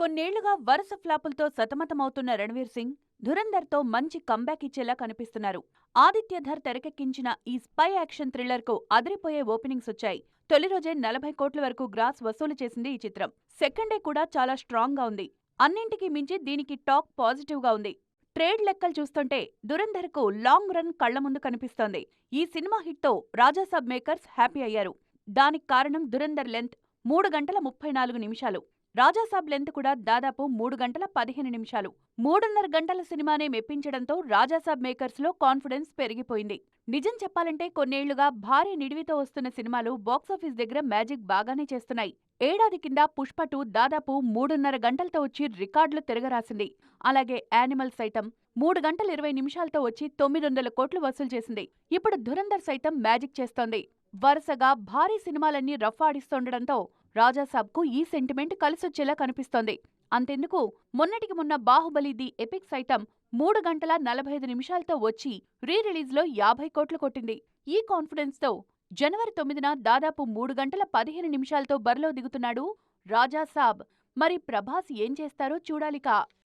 కొన్నేళ్ళుగా వరుస ఫ్లాపులతో సతమతమవుతున్న రణవీర్ సింగ్ ధురంధర్తో మంచి కంబ్యాక్ ఇచ్చేలా కనిపిస్తున్నారు. ఆదిత్యధర్ తెరకెక్కించిన ఈ స్పై యాక్షన్ థ్రిల్లర్కు అదిరిపోయే ఓపెనింగ్స్ వచ్చాయి తొలి రోజే నలభై కోట్ల వరకు గ్రాస్ వసూలు చేసింది ఈ చిత్రం. సెకండ్ డే కూడా చాలా స్ట్రాంగ్గా ఉంది. అన్నింటికీ మించి దీనికి టాక్ పాజిటివ్గా ఉంది. ట్రేడ్ లెక్కలు చూస్తుంటే దురంధర్కు లాంగ్ రన్ కళ్ళ ముందు కనిపిస్తోంది. ఈ సినిమా హిట్తో రాజాసాబ్ మేకర్స్ హ్యాపీ అయ్యారు. దానికి కారణం దురంధర్ లెంత్ మూడు గంటల ముప్పై నాలుగు నిమిషాలు. రాజాసాబ్ లెంత్ కూడా దాదాపు మూడు గంటల పదిహేను నిమిషాలు. మూడున్నర గంటల సినిమానే మెప్పించడంతో రాజాసాబ్ మేకర్స్లో కాన్ఫిడెన్స్ పెరిగిపోయింది. నిజం చెప్పాలంటే కొన్నేళ్ళుగా భారీ నిడివితో వస్తున్న సినిమాలు బాక్సాఫీస్ దగ్గర మ్యాజిక్ బాగానే చేస్తున్నాయి. ఏడాది కింద పుష్ప టూ దాదాపు మూడున్నర గంటలతో వచ్చి రికార్డులు తిరగరాసింది. అలాగే యానిమల్ సైతం మూడు గంటల ఇరవై నిమిషాలతో వచ్చి తొమ్మిది వందల కోట్లు వసూలు చేసింది. ఇప్పుడు ధురంధర్ సైతం మ్యాజిక్ చేస్తోంది. వరుసగా భారీ సినిమాలన్నీ రఫ్ ఆడిస్తుండడంతో రాజాసాబ్కు ఈ సెంటిమెంట్ కలిసొచ్చేలా కనిపిస్తోంది. అంతెందుకు? మొన్నటికి మొన్న బాహుబలి ది ఎపిక్ సైతం మూడు గంటల నలభై ఐదు నిమిషాలతో వచ్చి రీ రిలీజ్లో యాభై కోట్లు కొట్టింది. ఈ కాన్ఫిడెన్స్తో జనవరి తొమ్మిదిన దాదాపు మూడు గంటల పదిహేను నిమిషాలతో బరిలో దిగుతున్నాడు రాజాసాబ్ మరి ప్రభాస్ ఏం చేస్తారో చూడాలిక.